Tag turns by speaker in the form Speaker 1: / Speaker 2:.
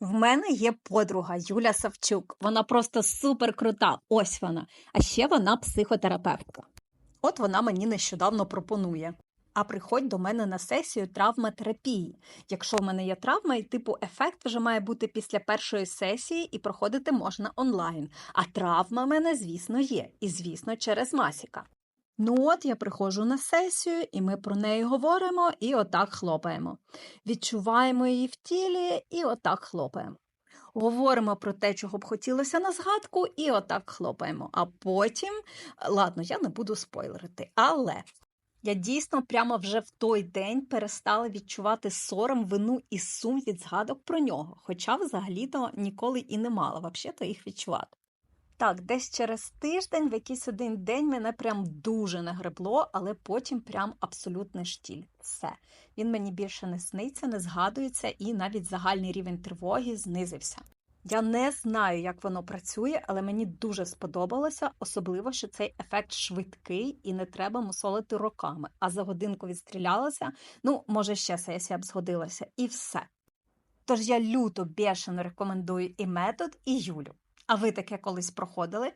Speaker 1: В мене є подруга Юля Савчук. Вона просто супер крута. Ось вона. А ще вона психотерапевтка. От вона мені нещодавно пропонує. А приходь до мене на сесію травматерапії. Якщо в мене є травма, і типу ефект вже має бути після першої сесії, і проходити можна онлайн. А травма в мене, звісно, є, і звісно, через масіка. Ну от я приходжу на сесію, і ми про неї говоримо, і отак хлопаємо. Відчуваємо її в тілі, і отак хлопаємо. Говоримо про те, чого б хотілося на згадку, і отак хлопаємо. А потім, ладно, я не буду спойлерити, але я дійсно прямо вже в той день перестала відчувати сором, вину і сум від згадок про нього, хоча взагалі-то ніколи і не мала взагалі-то їх відчувати. Так, десь через тиждень, в якийсь один день мене прям дуже нагребло, але потім прям абсолютний штіль. Все. Він мені більше не сниться, не згадується, і навіть загальний рівень тривоги знизився. Я не знаю, як воно працює, але мені дуже сподобалося, особливо, що цей ефект швидкий і не треба мусолити роками. А за годинку відстрілялася, ну, може, ще сесія б згодилася, і все. Тож я люто бешено рекомендую і метод, і Юлю. А ви таке колись проходили?